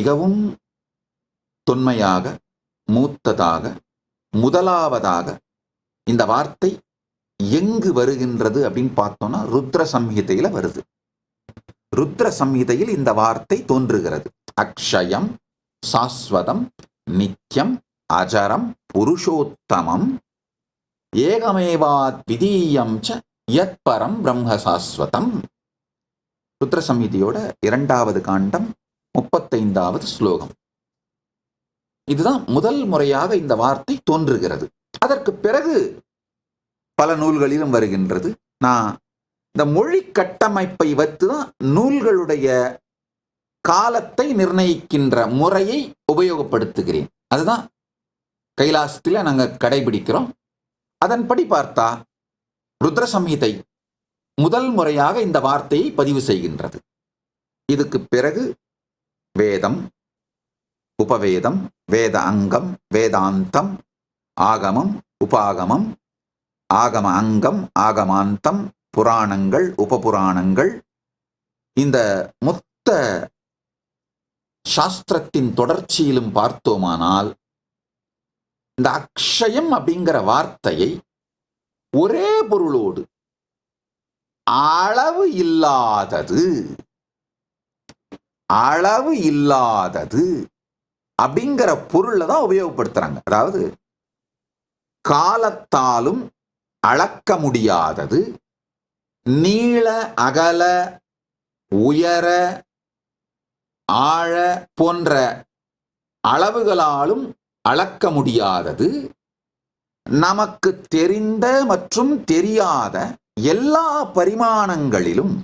மிகவும் தொன்மையாக மூத்ததாக முதலாவதாக இந்த வார்த்தை எங்கு வருகின்றது அப்படின்னு பார்த்தோம்னா ருத்ர சம்ஹிதையில் வருது. ருத்ர சம்ஹிதையில் இந்த வார்த்தை தோன்றுகிறது. அக்ஷயம் சாஸ்வதம் நித்யம் அஜரம் புருஷோத்தமம் ஏகமேவாத் விதீயம் ச யத்பரம் பிரம்ம சாஸ்வதம் ருத்ர சம்ஹிதையோட இரண்டாவது காண்டம் முப்பத்தைந்தாவது ஸ்லோகம். இதுதான் முதல் முறையாக இந்த வார்த்தை தோன்றுகிறது. அதற்கு பிறகு பல நூல்களிலும் வருகின்றது. நான் இந்த மொழி கட்டமைப்பை வைத்து தான் நூல்களுடைய காலத்தை நிர்ணயிக்கின்ற முறையை உபயோகப்படுத்துகிறேன். அதுதான் கைலாசத்தில் நாங்கள் கடைபிடிக்கிறோம். அதன்படி பார்த்தா ருத்ர சம்ஹிதை முதல் முறையாக இந்த வார்த்தையை பதிவு செய்கின்றது. இதுக்கு பிறகு வேதம் உபவேதம் வேத அங்கம் வேதாந்தம் ஆகமம் உபாகமம் ஆகம அங்கம் ஆகமாந்தம் புராணங்கள் உபபுராணங்கள். இந்த மொத்த சாஸ்திரத்தின் தொடர்ச்சியிலும் பார்த்தோமானால் இந்த அக்ஷயம் அப்படிங்கிற வார்த்தையை ஒரே பொருளோடு அளவு இல்லாதது அளவு இல்லாதது அப்படிங்கிற பொருளை தான் உபயோகப்படுத்துறாங்க. அதாவது காலத்தாலும் அளக்க முடியாதது நீள அகல உயர ஆழ போன்ற அளவுகளாலும் அளக்க முடியாதது நமக்கு தெரிந்த மற்றும் தெரியாத எல்லா பரிமாணங்களிலும்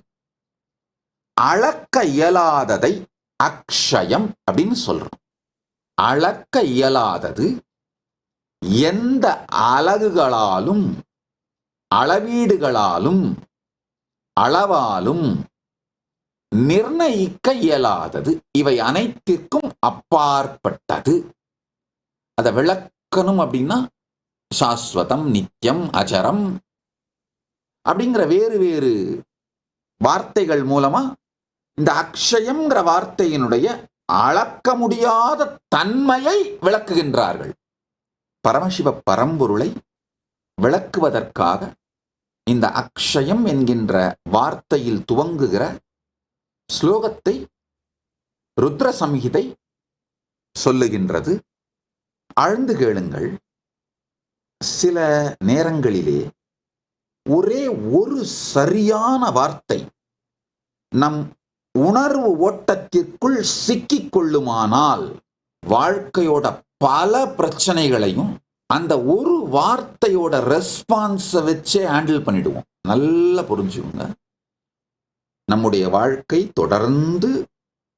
அளக்க இயலாததை அக்ஷயம் அப்படின்னு சொல்றோம். அளக்க இயலாதது எந்த அலகுகளாலும் அளவீடுகளாலும் அளவாலும் நிர்ணயிக்க இயலாதது. இவை அனைத்திற்கும் அப்பாற்பட்டது. அதை விளக்கணும் அப்படின்னா சாஸ்வதம் நித்தியம் அஜரம் அப்படிங்கிற வேறு வேறு வார்த்தைகள் மூலமா இந்த அக்ஷயம்ங்கிற வார்த்தையினுடைய அளக்க முடியாத தன்மையை விளக்குகின்றார்கள். பரமசிவ பரம்பொருளை விளக்குவதற்காக இந்த அக்ஷயம் என்கின்ற வார்த்தையில் துவங்குகிற ஸ்லோகத்தை ருத்ர சம்ஹிதை சொல்லுகின்றது. ஆழ்ந்து கேளுங்கள். சில நேரங்களிலே ஒரே ஒரு சரியான வார்த்தை நம் உணர்வு ஓட்டத்திற்குள் சிக்கி கொள்ளுமானால் வாழ்க்கையோட பல பிரச்சனைகளையும் அந்த ஒரு வார்த்தையோட ரெஸ்பான்ஸை வச்சே ஹேண்டில் பண்ணிடுவோம். நல்லா புரிஞ்சுக்கோங்க. நம்முடைய வாழ்க்கை தொடர்ந்து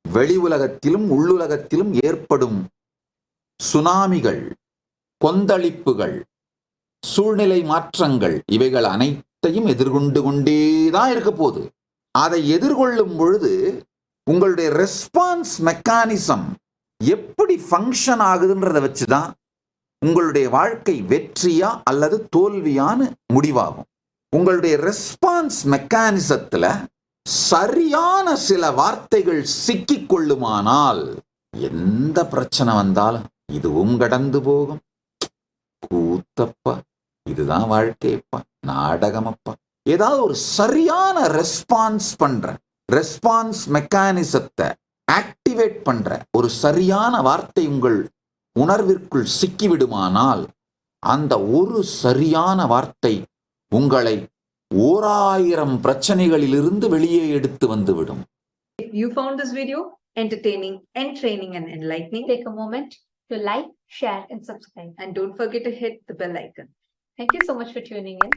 வெளி உலகத்திலும் உள்ளுலகத்திலும் ஏற்படும் சுனாமிகள் கொந்தளிப்புகள் சூழ்நிலை மாற்றங்கள் இவைகள் அனைத்தையும் எதிர்கொண்டு கொண்டேதான் இருக்க போகுது. அதை எதிர்கொள்ளும் பொழுது உங்களுடைய ரெஸ்பான்ஸ் மெக்கானிசம் எப்படி ஃபங்க்ஷன் ஆகுதுன்றதை வச்சு தான் உங்களுடைய வாழ்க்கை வெற்றியா அல்லது தோல்வியான்னு முடிவாகும். உங்களுடைய ரெஸ்பான்ஸ் மெக்கானிசத்தில் சரியான சில வார்த்தைகள் சிக்கிக் கொள்ளுமானால் எந்த பிரச்சனை வந்தாலும் இதுவும் கடந்து போகும். கூத்தப்பா இதுதான் வாழ்க்கைப்பா நாடகமப்பா. ஏதாவது ஒரு சரியான ரெஸ்பான்ஸ் பண்ற ரெஸ்பான்ஸ் மெக்கானிசத்தை ஆக்டிவேட் பண்ற ஒரு சரியான வார்த்தை உங்கள் உணர்விற்குள் சிக்கிவிடுமானால் அந்த ஒரு சரியான வார்த்தை உங்களை ஓராயிரம் பிரச்சனைகளிலிருந்து வெளியே எடுத்து வந்துவிடும் If you found this video entertaining, entraining, and enlightening, Take a moment to like, share, and subscribe. and don't forget to hit the bell icon. Thank you so much for tuning in.